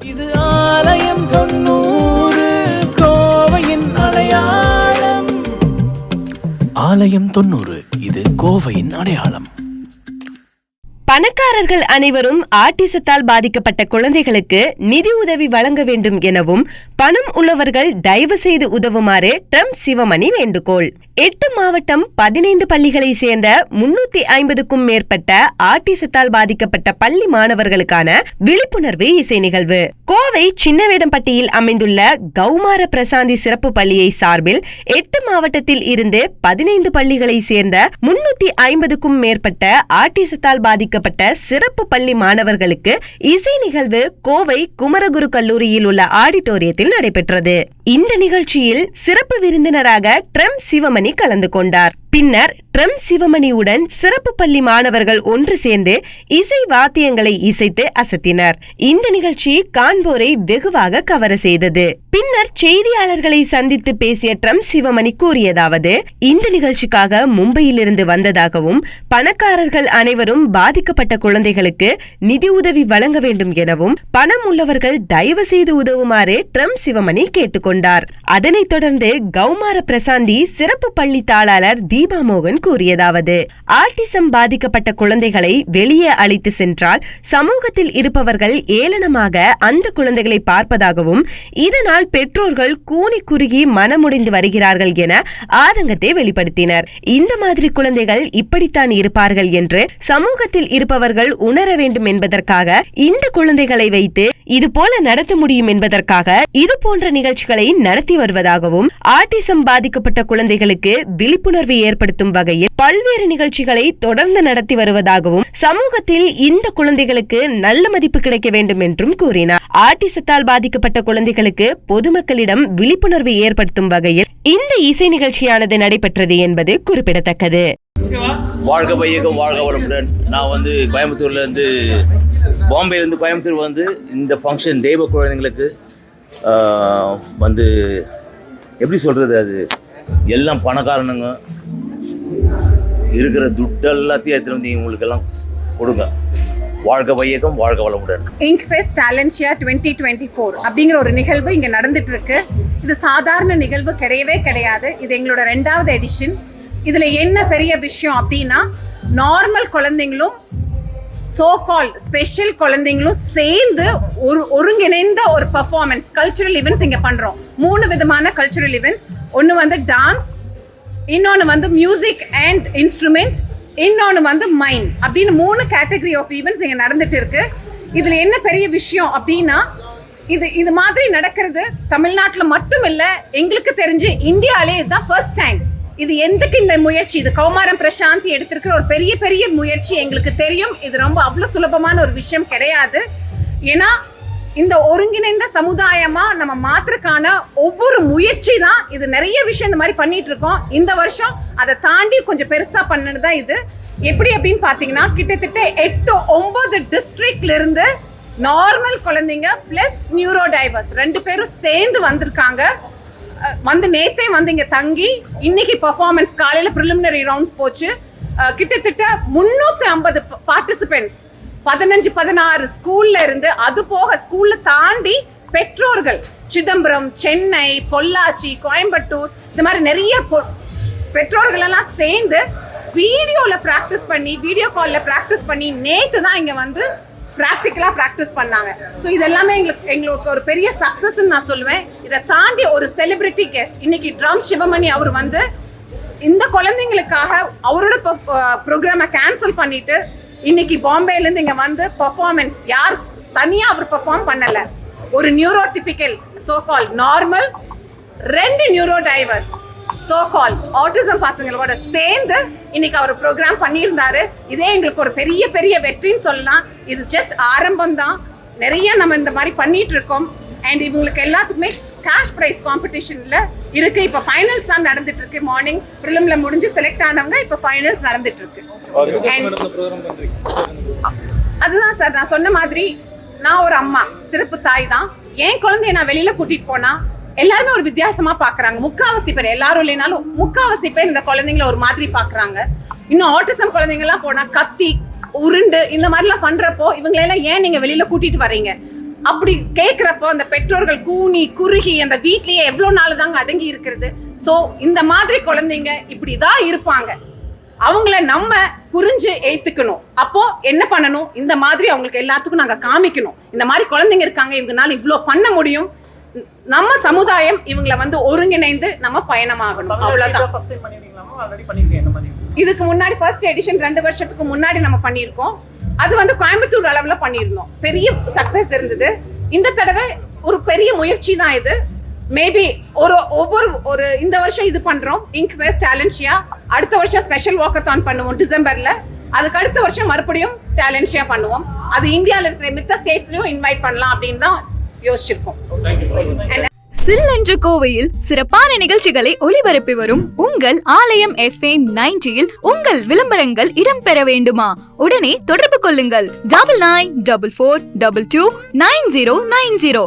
இது ஆலயம் தொண்ணூறு கோவையின் அடையாளம். ஆலயம் தொண்ணூறு இது கோவையின் அடையாளம். பணக்காரர்கள் அனைவரும் ஆட்டிசத்தால் பாதிக்கப்பட்ட குழந்தைகளுக்கு நிதி உதவி வழங்க வேண்டும் எனவும் பணம் உள்ளவர்கள் தயவு செய்து உதவுமாறு ட்ரம்ப் சிவமணி வேண்டுகோள். எட்டு மாவட்டம் பதினைந்து பள்ளிகளை சேர்ந்த முன்னூத்தி ஐம்பதுக்கும் மேற்பட்ட ஆட்டிசத்தால் பாதிக்கப்பட்ட பள்ளி மாணவர்களுக்கான விழிப்புணர்வு இசை நிகழ்வு. கோவை சின்னவேடம்பட்டியில் அமைந்துள்ள கௌமார பிரசாந்தி சிறப்பு பள்ளியை சார்பில் எட்டு மாவட்டத்தில் இருந்து பதினைந்து பள்ளிகளை சேர்ந்த முன்னூத்தி ஐம்பதுக்கும் மேற்பட்ட ஆட்டிசத்தால் பாதிக்கப்பட்ட சிறப்பு பள்ளி மாணவர்களுக்கு இசை நிகழ்வு கோவை குமரகுரு கல்லூரியில் உள்ள ஆடிட்டோரியத்தில் நடைபெற்றது. இந்த நிகழ்ச்சியில் சிறப்பு விருந்தினராக ட்ரம் சிவமணி கலந்து கொண்டார். பின்னர் ட்ரம் சிவமணியுடன் சிறப்பு பள்ளி மாணவர்கள் ஒன்று சேர்ந்து இசை வாத்தியங்களை இசைத்து அசத்தினர். இந்த நிகழ்ச்சி காண்போரை வெகுவாக கவர செய்தது. பின்னர் செய்தியாளர்களை சந்தித்து பேசிய ட்ரம் சிவமணி கூறியதாவது இந்த நிகழ்ச்சிக்காக மும்பையிலிருந்து வந்ததாகவும் பணக்காரர்கள் அனைவரும் பாதிக்கப்பட்ட குழந்தைகளுக்கு நிதி உதவி வழங்க வேண்டும் எனவும் பணம் உள்ளவர்கள் தயவு செய்து உதவுமாறு ட்ரம் சிவமணி கேட்டுக்கொண்டார். அதனைத் தொடர்ந்து கௌமார பிரசாந்தி சிறப்பு பள்ளி தாளாளர் தீபா மோகன் கூறியதாவது. ஆர்டிசம் பாதிக்கப்பட்ட குழந்தைகளை வெளியே அழைத்து சென்றால் சமூகத்தில் இருப்பவர்கள் ஏளனமாக அந்த குழந்தைகளை பார்ப்பதாகவும் இதனால் பெற்றோர்கள் கூனி குறுகி மனமுடைந்து வருகிறார்கள் என ஆதங்கத்தை வெளிப்படுத்தினர். இந்த மாதிரி குழந்தைகள் இப்படித்தான் இருப்பார்கள் என்று சமூகத்தில் இருப்பவர்கள் உணர வேண்டும் என்பதற்காக இந்த குழந்தைகளை வைத்து இது போல நடத்த முடியும் என்பதற்காக இது போன்ற நிகழ்ச்சிகளை நடத்தி வருவதாகவும் ஆட்டிசம் பாதிக்கப்பட்ட குழந்தைகளுக்கு விழிப்புணர்வு ஏற்படுத்தும் வகையில் பல்வேறு நிகழ்ச்சிகளை தொடர்ந்து நடத்தி வருவதாகவும் சமூகத்தில் இந்த குழந்தைகளுக்கு நல்ல மதிப்பு கிடைக்க வேண்டும் என்றும் கூறினார். ஆட்டிசத்தால் பாதிக்கப்பட்ட குழந்தைகளுக்கு பொதுமக்களிடம் விழிப்புணர்வு ஏற்படுத்தும் வகையில் இந்த இசை நிகழ்ச்சியானது நடைபெற்றது என்பது குறிப்பிடத்தக்கது. வாழ்க பையகம் வாழ்க வளமுடன். நான் வந்து கோயம்புத்தூர்லேருந்து பாம்பேலேருந்து கோயம்புத்தூர் வந்து இந்த ஃபங்க்ஷன் தெய்வ குழந்தைங்களுக்கு ஆஹ், வந்து எப்படி சொல்கிறது அது? எல்லாம் பணக்காரனுங்க. இருக்கிற துட்டு எல்லாத்தையும் எடுத்துகிட்டு வந்து இவங்களுக்கெல்லாம் கொடுங்க. வாழ்க வையகம் வாழ்க வளமுடன். Ink fest Talentia twenty twenty four அப்படிங்கிற ஒரு நிகழ்வு இங்கே நடந்துட்டு இருக்கு இது சாதாரண நிகழ்வு கிடையவே கிடையாது. இது எங்களோட ரெண்டாவது எடிஷன் இதில் என்ன பெரிய விஷயம் அப்படின்னா நார்மல் குழந்தைங்களும் சோ கால் ஸ்பெஷல் குழந்தைங்களும் சேர்ந்து ஒரு ஒருங்கிணைந்த ஒரு பர்ஃபார்மன்ஸ் கல்ச்சுரல் ஈவெண்ட்ஸ் இங்கே பண்ணுறோம் மூணு விதமான கல்ச்சுரல் ஈவெண்ட்ஸ் ஒன்று வந்து டான்ஸ் இன்னொன்று வந்து மியூசிக் அண்ட் இன்ஸ்ட்ருமெண்ட் இன்னொன்று வந்து மைண்ட் அப்படின்னு மூணு கேட்டகரி ஆஃப் ஈவெண்ட்ஸ் இங்கே நடந்துட்டு இருக்கு. இதில் என்ன பெரிய விஷயம் அப்படின்னா இது இது மாதிரி நடக்கிறது தமிழ்நாட்டில் மட்டும் இல்லை எங்களுக்கு தெரிஞ்சு இந்தியாவிலே இதுதான் ஃபர்ஸ்ட் டைம் இது எந்தக்கு இந்த முயற்சி? இது கௌமாரம் பிரசாந்தி எடுத்திருக்கிற ஒரு பெரிய பெரிய முயற்சி எங்களுக்கு தெரியும். இது ரொம்ப அவ்வளோ சுலபமான ஒரு விஷயம் கிடையாது. ஏன்னா இந்த ஒருங்கிணைந்த சமுதாயமா நம்ம மாத்திரக்கான ஒவ்வொரு முயற்சி தான் இது நிறைய விஷயம் இந்த மாதிரி பண்ணிட்டு இருக்கோம் இந்த வருஷம் அதை தாண்டி கொஞ்சம் பெருசா பண்ணது தான் இது. எப்படி அப்படின்னு பாத்தீங்கன்னா கிட்டத்தட்ட எட்டு ஒன்பது டிஸ்ட்ரிக்ட்ல இருந்து நார்மல் குழந்தைங்க பிளஸ் நியூரோ டைவர்ஸ் ரெண்டு பேரும் சேர்ந்து வந்திருக்காங்க. வந்து நேத்தே வந்து இங்க தங்கி இன்னைக்கு பர்ஃபார்மன்ஸ் காலையில ப்ரிலிமினரி ரவுண்ட்ஸ் போச்சு. கிட்டத்தட்ட முன்னூத்தி ஐம்பது பார்ட்டிசிபென்ட்ஸ் பதினஞ்சு பதினாறு ஸ்கூல்ல இருந்து அது போக ஸ்கூல்ல தாண்டி பெற்றோர்கள் சிதம்பரம் சென்னை பொள்ளாச்சி கோயம்புத்தூர் இந்த மாதிரி நிறைய பொ- பெற்றோர்கள் எல்லாம் சேர்ந்து வீடியோல ப்ராக்டிஸ் பண்ணி வீடியோ கால்ல ப்ராக்டிஸ் பண்ணி நேத்து தான் இங்க வந்து ப்ராக்டிக்கலாக ப்ராக்டிஸ் பண்ணாங்க. ஸோ இதெல்லாமே எங்களுக்கு எங்களுக்கு ஒரு பெரிய சக்ஸஸ்ன்னு நான் சொல்லுவேன். இதை தாண்டி ஒரு செலிபிரிட்டி கெஸ்ட் இன்னைக்கு ட்ரம் சிவமணி அவர் வந்து இந்த குழந்தைங்களுக்காக அவரோட ப்ரோக்ராமை கேன்சல் பண்ணிட்டு இன்னைக்கு பாம்பேலேருந்து இங்கே வந்து பர்ஃபார்மன்ஸ் யார் தனியாக அவர் பெர்ஃபார்ம் பண்ணல. ஒரு neurotypical so called normal ரெண்டு neurodiverse so called autism பசங்களோட சேர்ந்து இன்னைக்கு அவர் ப்ரோக்ராம் பண்ணியிருந்தாரு. இதே எங்களுக்கு ஒரு பெரிய பெரிய வெற்றின்னு சொல்லலாம். இது ஜஸ்ட் ஆரம்பம் தான் நிறைய நம்ம இந்த மாதிரி பண்ணிட்டு இருக்கோம். அண்ட் இவங்களுக்கு எல்லாத்துக்குமே கேஷ் ப்ரைஸ் காம்படிஷன்ல இருக்கு. இப்போ ஃபைனல்ஸ் தான் நடந்துட்டு இருக்கு மார்னிங் ப்ரிலிம்ல முடிஞ்சு செலக்ட் ஆனவங்க இப்போ ஃபைனல்ஸ் நடந்துட்டு இருக்கு அதுதான் சார் நான் சொன்ன மாதிரி நான் ஒரு அம்மா சிறப்பு தாய் தான். என் குழந்தைய நான் வெளியில கூட்டிட்டு போனா எல்லாருமே ஒரு வித்தியாசமா பாக்குறாங்க. முக்காவாசி பேர் எல்லாரும் இல்லைனாலும் முக்காவாசி பேர் இந்த குழந்தைங்கள ஒரு மாதிரி பாக்குறாங்க. இன்னும் ஆட்டிசம் குழந்தைங்க எல்லாம் போனா கத்தி உருண்டு இந்த மாதிரிலாம் பண்றப்போ இவங்களெல்லாம் ஏன் நீங்க வெளியில கூட்டிட்டு வர்றீங்க அப்படி கேட்குறப்போ அந்த பெற்றோர்கள் கூனி குறுகி அந்த வீட்லயே எவ்வளோ நாள் தாங்க அடங்கி இருக்கிறது? ஸோ இந்த மாதிரி குழந்தைங்க இப்படி தான் இருப்பாங்க. அவங்கள நம்ம புரிஞ்சு ஏத்துக்கணும். அப்போ என்ன பண்ணணும்? இந்த மாதிரி அவங்களுக்கு எல்லாத்துக்கும் நாங்க காமிக்கணும். இந்த மாதிரி குழந்தைங்க இருக்காங்க இவங்கனால இவ்வளோ பண்ண முடியும். நம்ம சமுதாயம் இவங்களை வந்து ஒருங்கிணைந்து நம்ம பயணமாகணும். மாதிரி. இதுக்கு முன்னாடி ஃபர்ஸ்ட் எடிஷன் ரெண்டு வருஷத்துக்கு முன்னாடி நம்ம பண்ணியிருக்கோம். அது வந்து கோயம்புத்தூர் அளவில் பண்ணியிருந்தோம். பெரிய சக்ஸஸ் இருந்தது. இந்த தடவை ஒரு பெரிய முயற்சி தான் இது. மேபி ஒரு ஒவ்வொரு ஒரு இந்த வருஷம் இது பண்றோம். இங்க் வெஸ்ட் டேலன்ஷியா அடுத்த வருஷம் ஸ்பெஷல் வாக்கத்தான் பண்ணுவோம் டிசம்பர்ல. அதுக்கு அடுத்த வருஷம் மறுபடியும் டேலன்ஷியா பண்ணுவோம். அது இந்தியாவில் இருக்கிற மித்த ஸ்டேட்ஸ்லயும் இன்வைட் பண்ணலாம் அப்படின்னு தான் யோசிச்சிருக்கோம். And சில் என்ற கோவையில் சிறப்பான நிகழ்ச்சிகளை ஒளிபரப்பி வரும் உங்கள் ஆலயம் எஃப்எம் நைன்டியில் உங்கள் விளம்பரங்கள் இடம்பெற வேண்டுமா? உடனே தொடர்பு கொள்ளுங்கள். Double nine double four double two nine zero nine zero